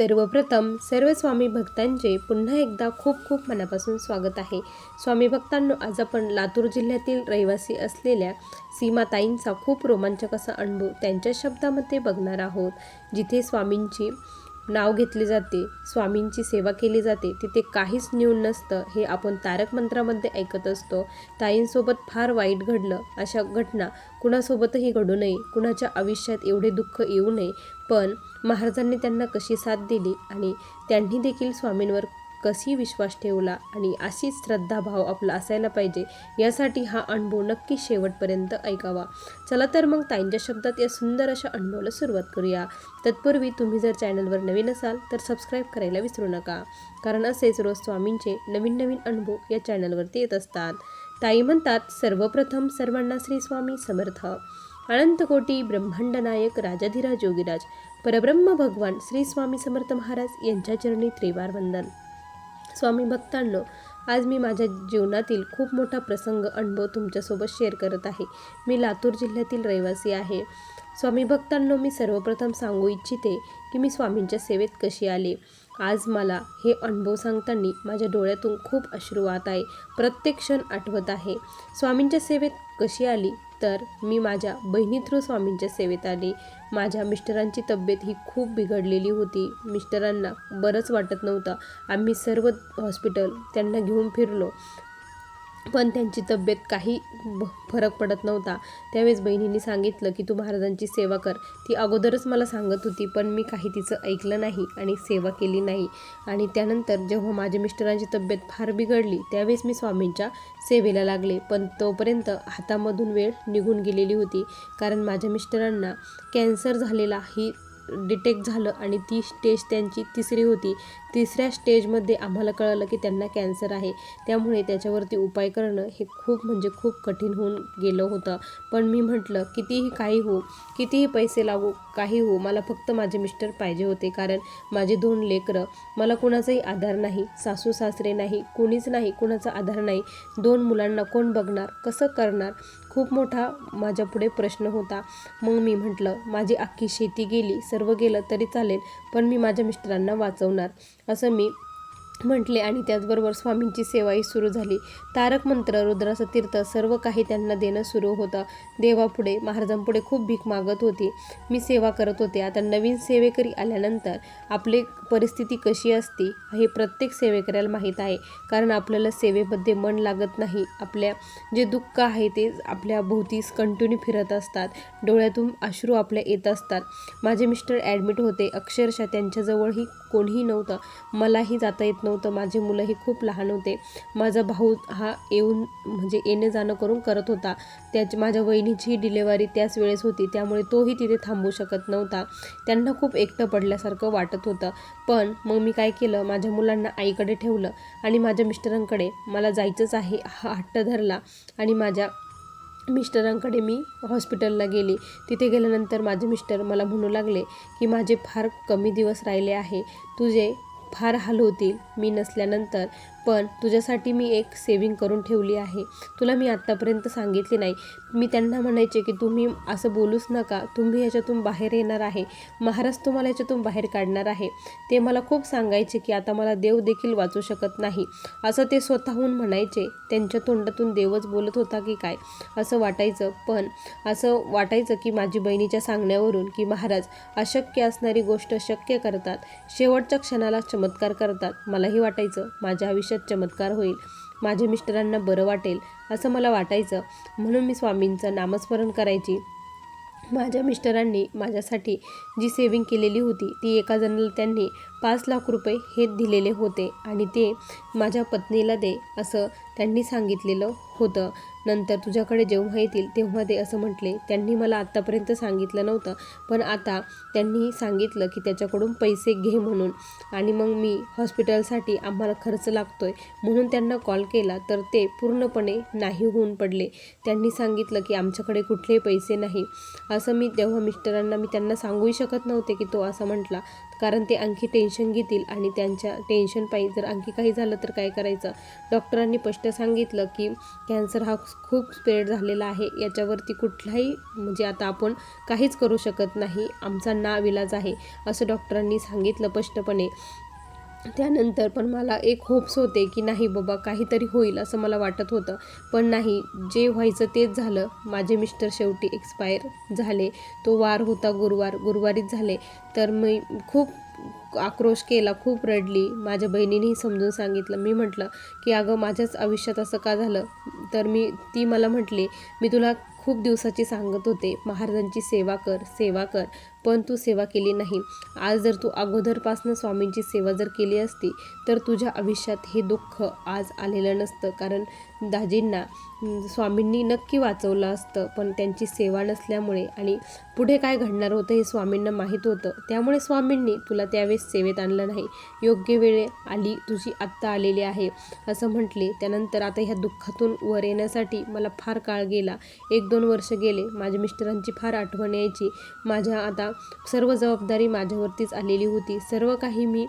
सर्वप्रथम सर्व स्वामी भक्तांचे पुन्हा एकदा खूप खूप मनापासून स्वागत आहे. स्वामी भक्तांनो आज आपण लातूर जिल्ह्यातील रहिवासी असलेल्या सीमाताईंचा खूप रोमांचक असा अनुभव त्यांच्या शब्दामध्ये बघणार आहोत. जिथे स्वामींची नाव घेतले जाते स्वामींची सेवा केली जाते तिथे काहीच न्यून नसतं हे आपण तारक मंत्रामध्ये ऐकत असतो. ताईंसोबत फार वाईट घडलं अशा घटना. कुणासोबतही घडू नये कुणाच्या आयुष्यात एवढे दुःख येऊ नये. पण महाराजांनी त्यांना कशी साथ दिली आणि त्यांनी देखील स्वामींवर कशी विश्वास ठेवला आणि अशीच श्रद्धाभाव आपला असायला पाहिजे यासाठी हा अनुभव नक्की शेवटपर्यंत ऐकावा. चला तर मग ताईंच्या शब्दात या सुंदर अशा अनुभवाला सुरुवात करूया. तत्पूर्वी तुम्ही जर चॅनलवर नवीन असाल तर सबस्क्राईब करायला विसरू नका. कारण असेच रोज स्वामींचे नवीन नवीन अनुभव या चॅनलवरती येत असतात. ताई म्हणतात सर्वप्रथम सर्वांना श्री स्वामी समर्थ. अनंतकोटी ब्रह्मांड नायक राजाधिराज योगीराज परब्रह्म भगवान श्री स्वामी समर्थ महाराज यांच्या चरणी त्रिवार वंदन. स्वामी भक्तांनो आज मी माझ्या जीवनातील खूप मोठा प्रसंग अनुभव तुमच्यासोबत शेअर करत आहे. मी लातूर जिल्ह्यातील रहिवासी आहे. स्वामी भक्तांनो मी सर्वप्रथम सांगू इच्छिते की मी स्वामींच्या सेवेत कशी आले? आज मला हे अनुभव सांगताना माझ्या डोळ्यातून खूप अश्रू वाहत आहे. प्रत्येक क्षण आठवत आहे. स्वामींच्या सेवेत कशी आली? तर मी माझ्या बहिणी थ्रू स्वामींच्या सेवेत आली. माझ्या मिस्टरांची तब्येत ही खूप बिघडलेली होती. मिस्टरांना बरंच वाटत नव्हतं. आम्ही सर्व हॉस्पिटल त्यांना घेऊन फिरलो. पण त्यांची तब्येत काही फरक पडत नव्हता. त्यावेळेस बहिणींनी सांगितलं की तू महाराजांची सेवा कर. ती अगोदरच मला सांगत होती पण मी काही तिचं ऐकलं नाही आणि सेवा केली नाही. आणि त्यानंतर जेव्हा माझ्या मिस्टरांची तब्येत फार बिघडली त्यावेळेस मी स्वामींच्या सेवेला लागले. पण तोपर्यंत हातामधून वेळ निघून गेलेली होती कारण माझ्या मिस्टरांना कॅन्सर झालेला ही डिटेक्ट झालं आणि ती स्टेज त्यांची तिसरी होती. तिसऱ्या स्टेजमध्ये आम्हाला कळलं की त्यांना कॅन्सर आहे. त्यामुळे त्याच्यावरती उपाय करणं हे खूप म्हणजे खूप कठीण होऊन गेलं होतं. पण मी म्हटलं कितीही काही हो कितीही पैसे लागू काही हो मला फक्त माझे मिस्टर पाहिजे होते. कारण माझे दोन लेकरं मला कुणाचाही आधार नाही सासू सासरे नाही कुणीच नाही कुणाचा आधार नाही. दोन मुलांना कोण बघणार? कसं करणार? खूप मोठा माझ्यापुढे प्रश्न होता. मग मी म्हटलं माझी अख्खी शेती गेली सर्व गेलं तरी चालेल पण मी माझ्या मिस्टरांना वाचवणार. असं मी म्हटले आणि त्याचबरोबर स्वामींची सेवाही सुरू झाली. तारक मंत्र रुद्राचं तीर्थ सर्व काही त्यांना देणं सुरू होतं. देवापुढे महाराजांपुढे खूप भीक मागत होती. मी सेवा करत होते. आता नवीन सेवेकरी आल्यानंतर आपली परिस्थिती कशी असते हे प्रत्येक सेवेकऱ्याला माहीत आहे. कारण आपल्याला सेवेमध्ये मन लागत नाही. आपल्या जे दुःख आहे ते आपल्या भोवतीस कंटिन्यू फिरत असतात. डोळ्यातून अश्रू आपल्या येत असतात. माझे मिस्टर ॲडमिट होते. अक्षरशः त्यांच्याजवळही कोणीही नव्हतं. मलाही जाता येत नव्हतं. माझे मुलंही खूप लहान होते. माझा भाऊ हा येऊन म्हणजे येणं जाणं करून करत होता. त्याची माझ्या वहिनीची डिलेवरी त्याच वेळेस होती. त्यामुळे तोही तिथे थांबू शकत नव्हता. त्यांना खूप एकटं पडल्यासारखं वाटत होतं. पण मग मी काय केलं? माझ्या मुलांना आईकडे ठेवलं आणि माझ्या मिस्टरांकडे मला जायचंच आहे हा हट्ट धरला आणि माझ्या मिस्टरांकडे मी हॉस्पिटलला गेले. तिथे गेल्यानंतर माझे मिस्टर मला म्हणू लागले की माझे फार कमी दिवस राहिले आहे. तुझे फार हाल होतील. मी नसल्यानंतर पण तुझ्यासाठी मी एक सेविंग करून ठेवली आहे. तुला मी आत्तापर्यंत सांगितले नाही. मी त्यांना म्हणायचे की तुम्ही असं बोलूच नका. तुम्ही याच्यातून बाहेर येणार आहे. महाराज तुम्हाला याच्यातून बाहेर काढणार आहे. ते मला खूप सांगायचे की आता मला देव देखील वाचू शकत नाही. असं ते स्वतःहून म्हणायचे. त्यांच्या तोंडातून देवच बोलत होता की काय? असं वाटायचं. पण असं वाटायचं की माझी बहिणीच्या सांगण्यावरून की महाराज अशक्य असणारी गोष्ट शक्य करतात. शेवटच्या क्षणाला चमत्कार करतात. मलाही वाटायचं. माझ्या आयुष्यात चमत्कार होईल माझ्या मिस्टरांना बरं वाटेल असं मला वाटायचं. म्हणून मी स्वामींचं नामस्मरण करायची. माझ्या मिस्टरांनी माझ्यासाठी जी सेविंग केलेली होती ती एका जणाला त्यांनी पाच लाख रुपये हे दिलेले होते आणि ते माझ्या पत्नीला दे असं त्यांनी सांगितलेलं होतं. नंतर तुझ्याकडे जेव्हा येतील तेव्हा ते असं म्हटले. त्यांनी मला आत्तापर्यंत सांगितलं नव्हतं पण आता त्यांनी सांगितलं की त्याच्याकडून पैसे घे म्हणून. आणि मग मी हॉस्पिटलसाठी आम्हाला खर्च लागतो आहे म्हणून त्यांना कॉल केला तर ते पूर्णपणे नाही होऊन पडले. त्यांनी सांगितलं की आमच्याकडे कुठलेही पैसे नाही. असं मी तेव्हा मिस्टरांना मी त्यांना सांगूही शकत नव्हते की तो असं म्हटला. कारण ते आणखी टेन्शन घेतील आणि त्यांच्या टेन्शन पायी जर आणखी काही झालं तर काय करायचं? डॉक्टरांनी स्पष्ट सांगितलं की कॅन्सर हा खूप स्प्रेड झालेला आहे. याच्यावरती कुठलाही म्हणजे आता आपण काहीच करू शकत नाही. आमचा नाविलाज आहे असं डॉक्टरांनी सांगितलं स्पष्टपणे. त्यानंतर पण मला एक होप्स होते की नाही बाबा काहीतरी होईल असं मला वाटत होतं. पण नाही जे व्हायचं तेच झालं. माझे मिस्टर शेवटी एक्सपायर झाले. तो वार होता गुरुवार गुरुवारीच झाले. तर मी खूप आक्रोश केला खूप रडली. माझ्या बहिणीनेही समजून सांगितलं. मी म्हटलं की अगं माझ्याच आयुष्यात असं का झालं? तर मी ती मला म्हटली मी तुला खूप दिवसाची सांगत होते. महाराजांची सेवा कर सेवा कर. पण तू सेवा केली नाही. आज जर तू अगोदरपासनं स्वामींची सेवा जर केली असती तर तुझ्या आयुष्यात हे दुःख आज आलेलं नसतं. कारण दाजींना स्वामींनी नक्की वाचवलं असतं पण त्यांची सेवा नसल्यामुळे आणि पुढे काय घडणार होतं हे स्वामींना माहीत होतं. त्यामुळे स्वामींनी तुला त्यावेळेस सेवेत आणलं नाही. योग्य वेळे आली तुझी आत्ता आलेली आहे असं म्हटले. त्यानंतर आता ह्या दुःखातून वर येण्यासाठी मला फार काळ गेला. एक दोन वर्ष गेले. माझ्या मिस्टरांची फार आठवण यायची. माझ्या आता सर्व जबाबदारी माझ्यावरतीच आलेली होती. सर्व काही मी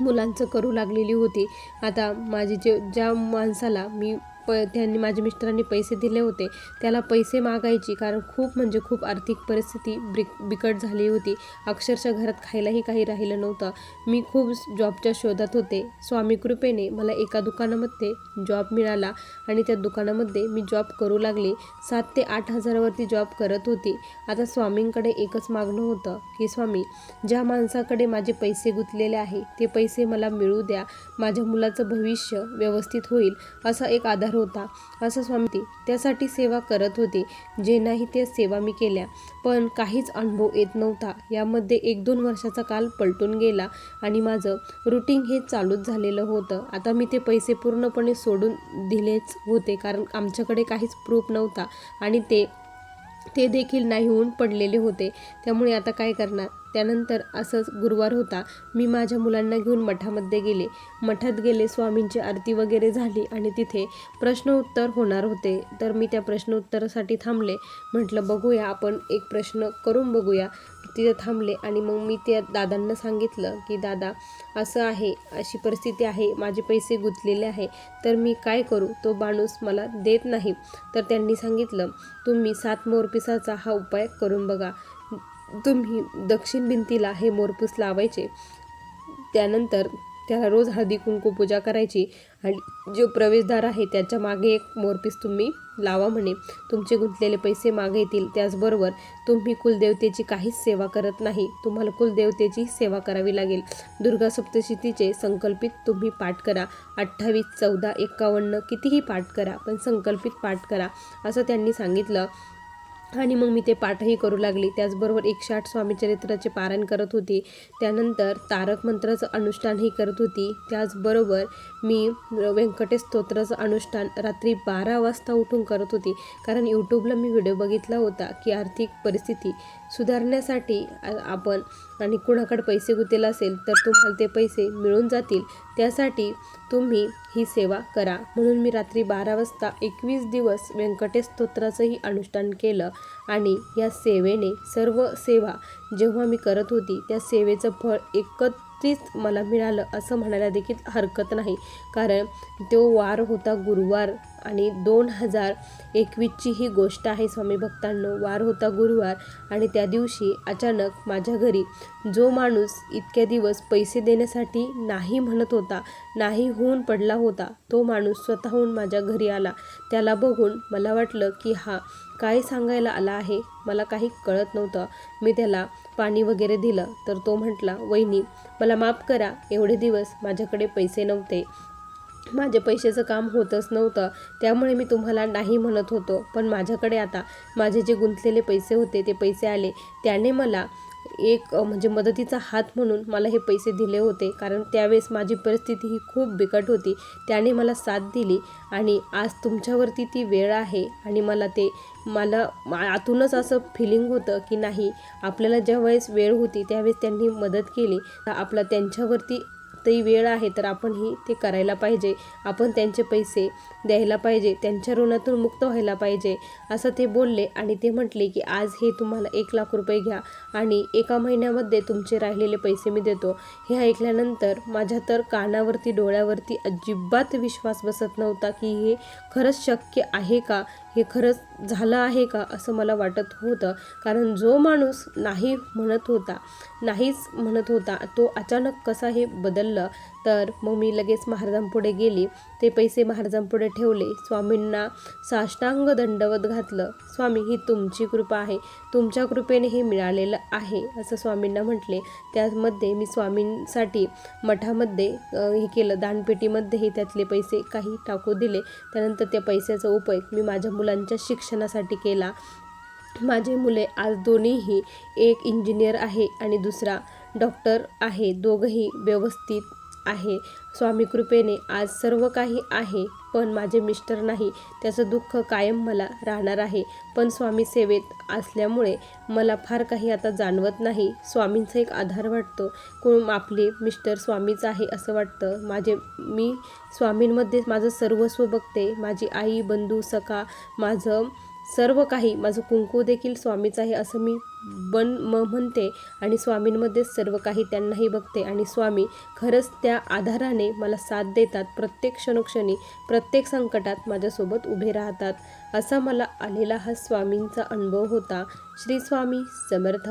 मुलांचं करू लागलेली होती. आता माझी जे ज्या माणसाला मी प त्यांनी माझ्या मिस्टरांनी पैसे दिले होते. त्याला पैसे मागायची कारण खूप म्हणजे खूप आर्थिक परिस्थिती ब्रि बिकट झाली होती. अक्षरशः घरात खायलाही काही राहिलं नव्हतं. मी खूप जॉबच्या शोधात होते. स्वामी कृपेने मला एका दुकानामध्ये जॉब मिळाला आणि त्या दुकानामध्ये मी जॉब करू लागले. सात ते आठ हजारावरती जॉब करत होती. आता स्वामींकडे एकच मागणं होतं की स्वामी ज्या माणसाकडे माझे पैसे गुंतलेले आहे ते पैसे मला मिळू द्या. माझ्या मुलाचं भविष्य व्यवस्थित होईल. असा एक आधार होता असं स्वामी त्यासाठी सेवा करत होते जे नाही त्या सेवा मी केल्या. पण काहीच अनुभव येत नव्हता. यामध्ये एक दोन वर्षाचा काल पलटून गेला आणि माझं रुटीन हे चालूच झालेलं होतं. आता मी ते पैसे पूर्णपणे सोडून दिलेच होते कारण आमच्याकडे काहीच प्रूफ नव्हता आणि ते ते देखील नाही होऊन पडलेले होते. त्यामुळे आता काय करणार? त्यानंतर असंच गुरुवार होता मी माझ्या मुलांना घेऊन मठामध्ये गेले. मठात गेले स्वामींची आरती वगैरे झाली आणि तिथे प्रश्न उत्तर होणार होते. तर मी त्या प्रश्नोत्तरासाठी थांबले. म्हटलं बघूया आपण एक प्रश्न करून बघूया. तिथे थांबले आणि मग मी त्या दादांना सांगितलं की दादा असं आहे अशी परिस्थिती आहे माझे पैसे गुंतलेले आहे तर मी काय करू? तो माणूस मला देत नाही. तर त्यांनी सांगितलं तुम्ही सात मोरपिसाचा हा उपाय करून बघा. तुम्ही दक्षिण भिंतीला हे मोरपूस लावायचे. त्यानंतर त्याला रोज हळदी कुंकू पूजा करायची आणि जो प्रवेशद्वार आहे त्याच्यामागे एक मोरपीस तुम्ही लावा म्हणे. तुमचे गुंतलेले पैसे मागे येतील. त्याचबरोबर तुम्ही कुलदेवतेची काहीच सेवा करत नाही. तुम्हाला कुलदेवतेची सेवा करावी लागेल. दुर्गा सप्तशतीचे संकल्पित तुम्ही पाठ करा. अठ्ठावीस चौदा एकावन्न कितीही पाठ करा पण संकल्पित पाठ करा असं त्यांनी सांगितलं. आणि मग मी ते पाठही करू लागली. त्याचबरोबर एकशे आठ स्वामीचरित्राचे पारायण करत होती. त्यानंतर तारक मंत्राचं अनुष्ठानही करत होती. त्याचबरोबर मी व्यंकटेश स्तोत्राचं अनुष्ठान रात्री बारा वाजता उठून करत होती. कारण यूट्यूबला मी व्हिडिओ बघितला होता की आर्थिक परिस्थिती. सुधारण्यासाठी आपण आणि कुणाकडे पैसे गुंतलेले असेल तर तुम्हाला ते पैसे मिळून जातील. त्यासाठी तुम्ही ही सेवा करा. म्हणून मी रात्री बारा वाजता एकवीस दिवस व्यंकटेश स्तोत्राचंही अनुष्ठान केलं आणि या सेवेने सर्व सेवा जेव्हा मी करत होती त्या सेवेचं फळ एकच तेच मला मिळालं असं म्हणायला देखील हरकत नाही. कारण तो वार होता गुरुवार आणि दोन हजार एकवीसची ही गोष्ट आहे स्वामी भक्तांनो. वार होता गुरुवार आणि त्या दिवशी अचानक माझ्या घरी जो माणूस इतक्या दिवस पैसे देण्यासाठी नाही म्हणत होता नाही होऊन पडला होता तो माणूस स्वतःहून माझ्या घरी आला. त्याला बघून मला वाटलं की हा काय सांगायला आला आहे. मला काही कळत नव्हतं. मी त्याला पाणी वगैरे दिलं तर तो म्हटला वहिनी मला माफ करा. एवढे दिवस माझ्याकडे पैसे नव्हते. माझे पैशाचं काम होतच नव्हतं. त्यामुळे मी तुम्हाला नाही म्हणत होतो. पण माझ्याकडे आता माझे जे गुंतलेले पैसे होते ते पैसे आले. त्याने मला एक म्हणजे मदतीचा हात म्हणून मला हे पैसे दिले होते. कारण त्यावेळेस माझी परिस्थिती ही खूप बिकट होती. त्याने मला साथ दिली आणि आज तुमच्यावरती ती वेळ आहे आणि मला ते मला आतूनच असं फिलिंग होतं की नाही आपल्याला ज्या वेळेस वेळ होती त्यावेळेस त्यांनी मदत केली. तर आपला त्यांच्यावरती आतही वेळ आहे तर आपणही ते करायला पाहिजे. आपण त्यांचे पैसे द्यायला पाहिजे त्यांच्या ऋणातून मुक्त व्हायला पाहिजे असं ते बोलले आणि ते म्हटले की आज हे तुम्हाला एक लाख रुपये घ्या आणि एका महिन्यामध्ये तुमचे राहिलेले पैसे मी देतो. हे ऐकल्यानंतर माझ्या तर कानावरती डोळ्यावरती अजिबात विश्वास बसत नव्हता की हे खरंच शक्य आहे का? हे खरंच झालं आहे का असं मला वाटत होतं. कारण जो माणूस नाही म्हणत होता नाहीच म्हणत होता तो अचानक कसा हे बदललं? तर मग मी लगेच महाराजांपुढे गेली. ते पैसे महाराजांपुढे ठेवले. स्वामींना साष्टांग दंडवत घातलं. स्वामी ही तुमची कृपा आहे. तुमच्या कृपेने हे मिळालेलं आहे असं स्वामींना म्हटले. त्यामध्ये मी स्वामींसाठी मठामध्ये हे केलं. दानपेटीमध्येही त्यातले पैसे काही टाकू दिले. त्यानंतर त्या पैशाचा उपयोग मी माझ्या मुलांच्या शिक्षणासाठी केला. माझे मुले आज दोन्हीही एक इंजिनियर आहे आणि दुसरा डॉक्टर आहे. दोघंही व्यवस्थित आहे. स्वामी कृपेने आज सर्व काही आहे. पण माझे मिस्टर नाही त्याचं दुःख कायम मला राहणार आहे. पण स्वामी सेवेत असल्यामुळे मला फार काही आता जाणवत नाही. स्वामींचा एक आधार वाटतो. कोण आपले मिस्टर स्वामीच आहे असं वाटतं. माझे मी स्वामींमध्ये माझं सर्वस्व बघते. माझी आई बंधू सखा माझं सर्व काही माझं कुंकू देखील स्वामीच आहे असं मी बन म म्हणते आणि स्वामींमध्येच सर्व काही त्यांनाही बघते आणि स्वामी खरंच त्या आधाराने मला साथ देतात. प्रत्येक क्षणोक्षणी प्रत्येक संकटात माझ्यासोबत उभे राहतात. असा मला आलेला हा स्वामींचा अनुभव होता. श्री स्वामी समर्थ.